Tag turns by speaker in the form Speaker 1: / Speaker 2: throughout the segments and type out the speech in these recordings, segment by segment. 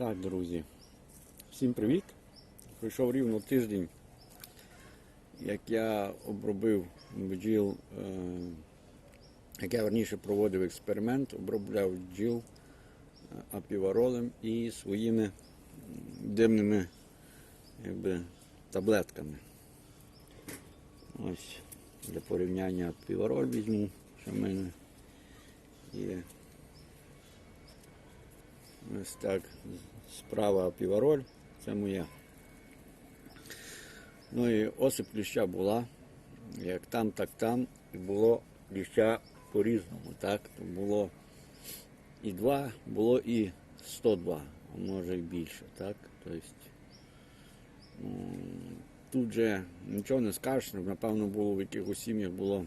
Speaker 1: Так, друзі, всім привіт! Пройшов рівно тиждень, як я обробив бджіл, е, як я верніше проводив експеримент, обробляв бджіл е, апіваролем і своїми димними якби, таблетками. Ось для порівняння апівароль візьму, що в мене є. Ось так, справа півороль, це моя. Ну і осип кліща була. Як там, так там. І було ліща по-різному. так, Було і 2, було і 102, а може і більше. так, тобто, Тут же нічого не скажеш, напевно, було в якихось сім'ях було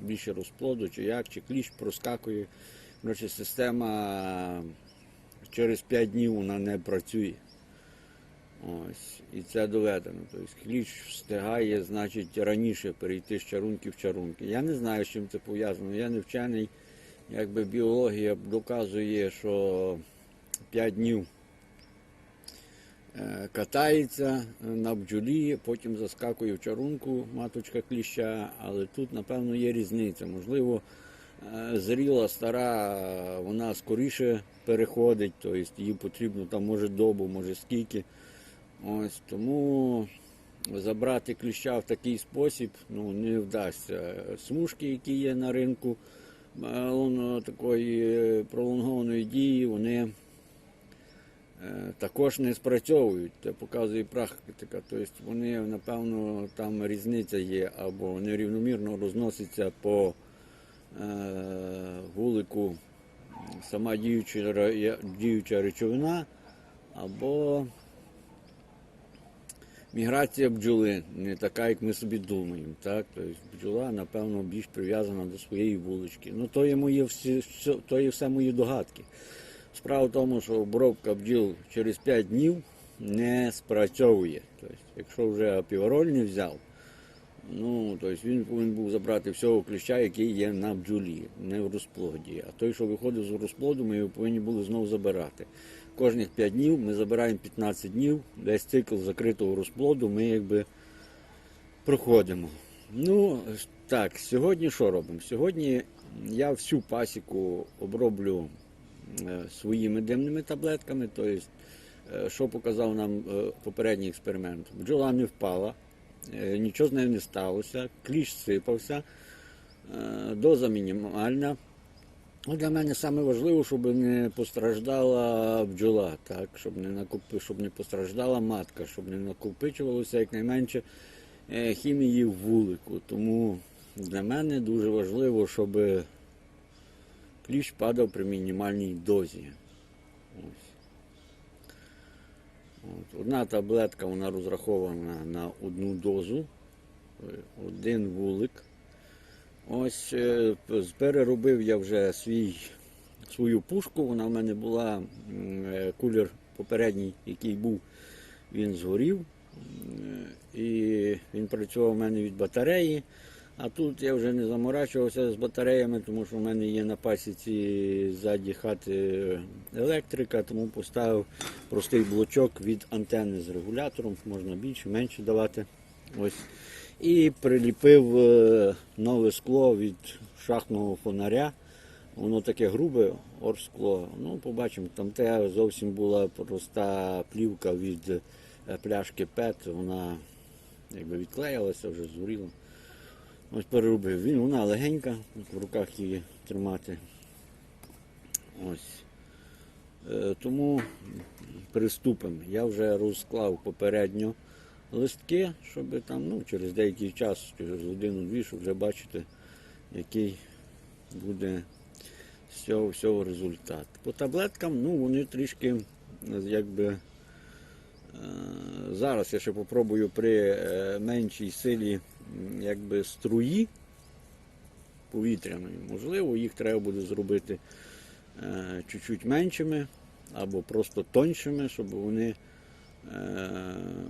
Speaker 1: більше розплоду, чи як, чи кліщ проскакує. Короче, система через 5 днів вона не працює. Ось, І це доведено. Тобто кліч встигає, значить, раніше перейти з чарунки в чарунки. Я не знаю, з чим це пов'язано. Я не вчений, якби біологія доказує, що 5 днів е, катається на бджолі, потім заскакує в чарунку маточка кліща, але тут, напевно, є різниця. Можливо. Е, зріла, стара, е, вона скоріше переходить, тобто їй потрібно там може добу, може скільки. Ось Тому забрати кліща в такий спосіб ну, не вдасться. Смужки, які є на ринку е, такої пролонгованої дії, вони також не спрацьовують, це показує практика. Тобто Вони, напевно, там різниця є або нерівномірно розносяться по Е, вулику сама діюча, діюча речовина або міграція бджоли не така, як ми собі думаємо. Так? Тобто Бджола, напевно, більш прив'язана до своєї вулички. Ну, то є, мої всі, то є все мої догадки. Справа в тому, що обробка бджіл через 5 днів не спрацьовує. Тобто, Якщо вже апіороль не взяв, Ну, тобто він повинен був забрати всього ключа, який є на бджолі, не в розплоді. А той, що виходив з розплоду, ми його повинні були знову забирати. Кожних 5 днів ми забираємо 15 днів, весь цикл закритого розплоду ми якби проходимо. Ну, так, сьогодні що робимо? Сьогодні я всю пасіку оброблю е, своїми димними таблетками. Тобто, е, що показав нам е, попередній експеримент, бджола не впала. Е, нічого з нею не сталося, кліщ сипався, е, доза мінімальна. Ну, для мене найважливіше, щоб не постраждала бджола, так? щоб не накупи, щоб не постраждала матка, щоб не накопичувалося якнайменше е, хімії в вулику. Тому для мене дуже важливо, щоб кліщ падав при мінімальній дозі. Ось. Одна таблетка вона розрахована на одну дозу, е, один вулик. Ось е, переробив я вже свій, свою пушку. Вона в мене була е, кулер попередній, який був, він згорів. І він працював у мене від батареї. А тут я вже не заморачувався з батареями, тому що в мене є на пасіці ззаді хати електрика, тому поставив простий блочок від антенни з регулятором, можна більше, менше давати. Ось. І приліпив е, нове скло від шахтного фонаря. Воно таке грубе, орскло. Ну, побачимо, там те зовсім була проста плівка від е, пляшки ПЕТ, e вона якби відклеїлася, вже згоріла. Ось переробив. Він вона легенька, в руках її тримати. Ось. Е, тому приступимо. Я вже розклав попередньо листки, щоб там ну, через деякий час, через годину-дві, щоб вже бачити, який буде з цього всього результат. По таблеткам ну, вони трішки якби. Е, зараз я ще попробую при е, меншій силі якби струї повітряної. Можливо, їх треба буде зробити е, чуть-чуть меншими або просто тоншими, щоб вони е,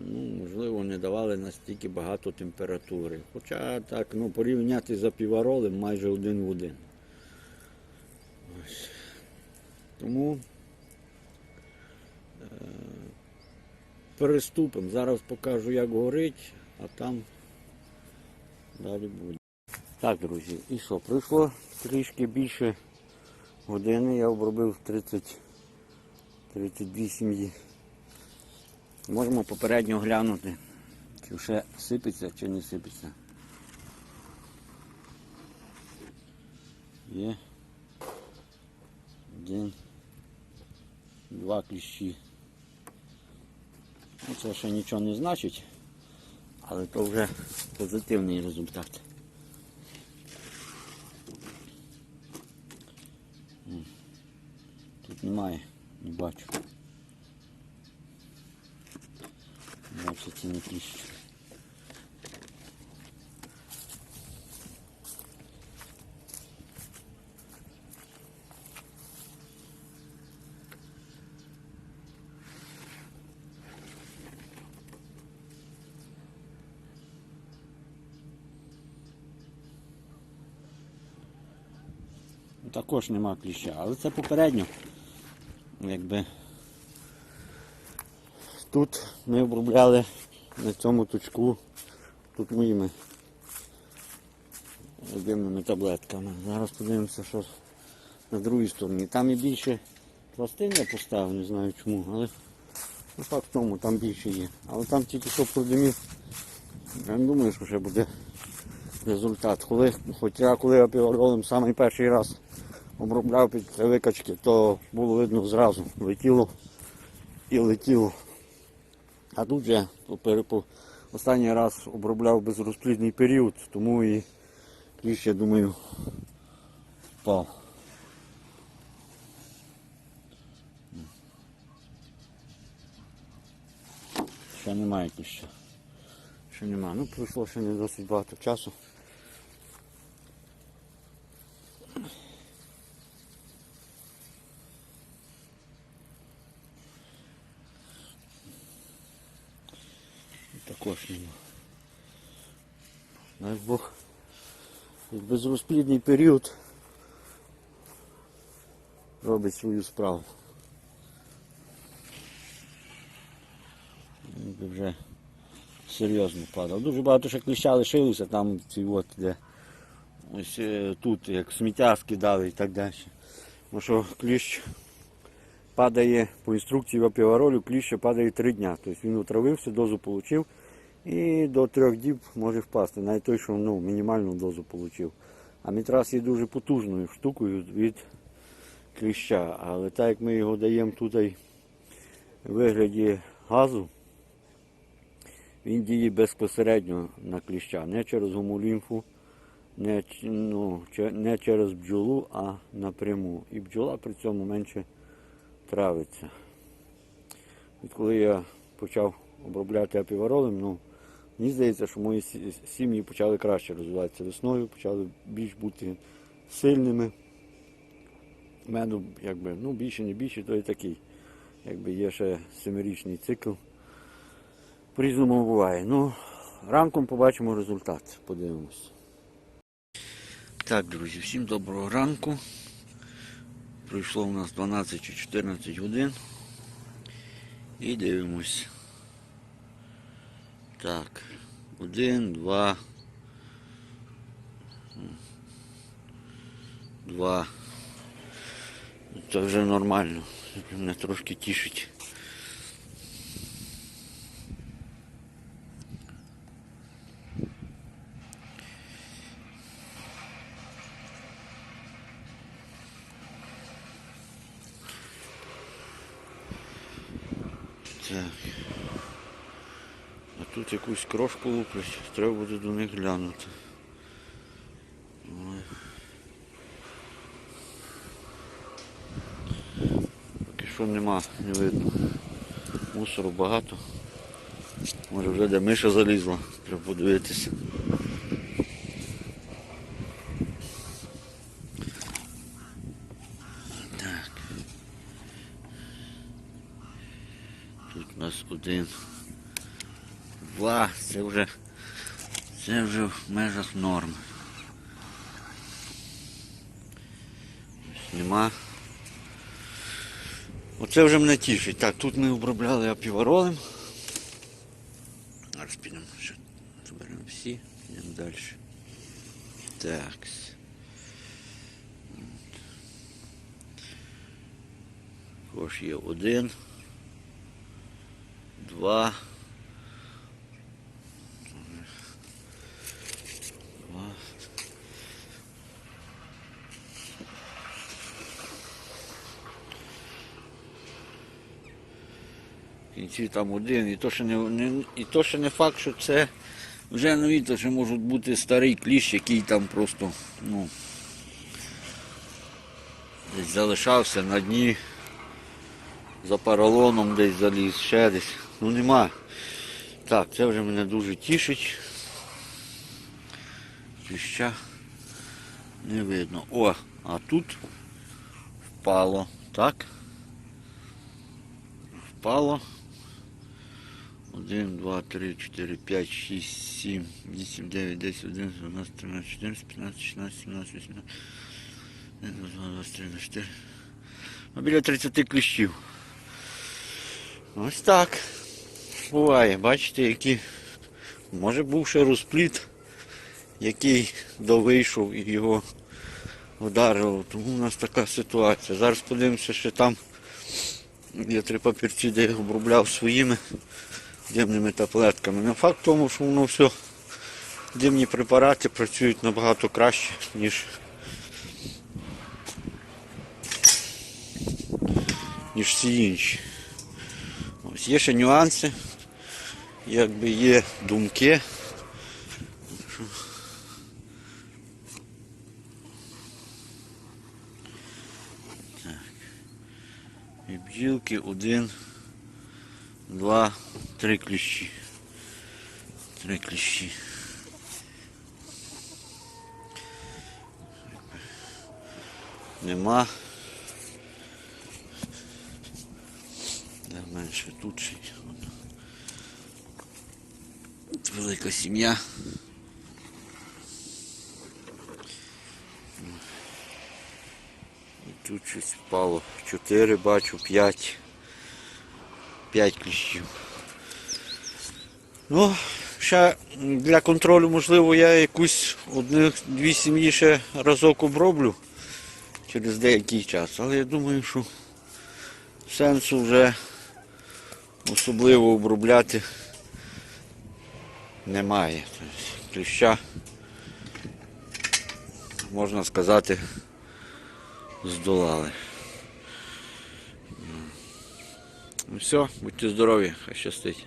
Speaker 1: ну, можливо не давали настільки багато температури. Хоча так ну, порівняти за піваролем майже один в один. Ось. Тому е, переступимо. Зараз покажу, як горить, а там далі буде. Так, друзі, і що? Прийшло трішки більше години, я обробив 30 32 сім'ї. Можемо попередньо глянути, чи ще сипеться, чи не сипеться. Є один, два кліщі. Ну, це ще нічого не значить але то вже позитивний результат. Тут немає, не бачу. Бачу ці не тріщу. також нема кліща, але це попередньо. Якби Тут ми обробляли на цьому точку тут моїми дивними таблетками. Зараз подивимося, що на другій стороні. Там і більше пластин я поставив, не знаю чому, але ну, факт в тому, там більше є. Але там тільки що продимів. Я не думаю, що ще буде результат. Коли, Хоча коли я півролим самий перший раз обробляв під викачки, то було видно зразу, летіло і летіло. А тут я останній раз обробляв безрозплідний період, тому і кліщ, я думаю, впав. Ще немає кліща. Ще немає. Ну пройшло ще не досить багато часу. Дай Бог. І безрозплідний період робить свою справу. вже серйозно падав. Дуже багато ще кліща лишилися, там ці от де ось е, тут як сміття скидали і так далі. Ну що кліщ падає по інструкції в апіаролю, кліщ падає три дні. Тобто він отравився, дозу отримав. І до трьох діб може впасти, навіть той, що ну, мінімальну дозу отримав. А мітрас є дуже потужною штукою від кліща. Але так як ми його даємо тут в вигляді газу, він діє безпосередньо на кліща, не через гомолімфу, не ну, не через бджолу, а напряму. І бджола при цьому менше травиться. Від коли я почав обробляти апіваролем, ну, Мені здається, що мої сім'ї почали краще розвиватися весною, почали більш бути сильними. У мене якби, ну, більше не більше, то і такий. Якби Є ще семирічний цикл. По-різному буває. Ну, Ранком побачимо результат, подивимось. Так, друзі, всім доброго ранку. Пройшло у нас 12 чи 14 годин. І дивимось. Так, один, два. Два. Це вже нормально. Мене трошки тішить. Тут якусь крошку луплять, треба буде до них глянути. Поки що нема, не видно. Мусору багато. Може вже де миша залізла, треба подивитися. Так. Тут у нас один два, це вже це вже в межах норм. Ось нема. Оце вже мене тішить. Так, тут ми обробляли апіворолем. Зараз підемо, що зберемо всі, підемо далі. Так. Також є один, два. кінці там один. І то ще не не, і то ще не факт, що це вже нові, ну, то ще може бути старий кліщ, який там просто ну, десь залишався на дні, за паралоном десь заліз, ще десь. Ну нема. Так, це вже мене дуже тішить. Кліща не видно. О, а тут впало, так? Впало. 1, 2, 3, 4, 5, 6, 7, 8, 9, 10, 11, 12, 13, 14, 15, 16, 17, 18, 22, 23, 4. Ну, біля 30 клещів. Ось так. Буває, бачите, який... може був ще розпліт, який довийшов і його вдарило. Тому у нас така ситуація. Зараз подивимося, що там є три папірці, де я обробляв своїми димними таблетками. Не факт в тому, що воно все, димні препарати працюють набагато краще, ніж ніж всі інші. Ось Є ще нюанси, якби є думки. І бджілки один, два три кліщі. Три кліщі. Нема. Не Менше тут ще. Тут велика сім'я. Тут щось впало. Чотири бачу, п'ять. П'ять кліщів. Ну, ще для контролю, можливо, я якусь одних дві сім'ї ще разок оброблю через деякий час, але я думаю, що сенсу вже особливо обробляти немає. Тобто, кліща, можна сказати, здолали. Ну все, будьте здорові, хай щастить.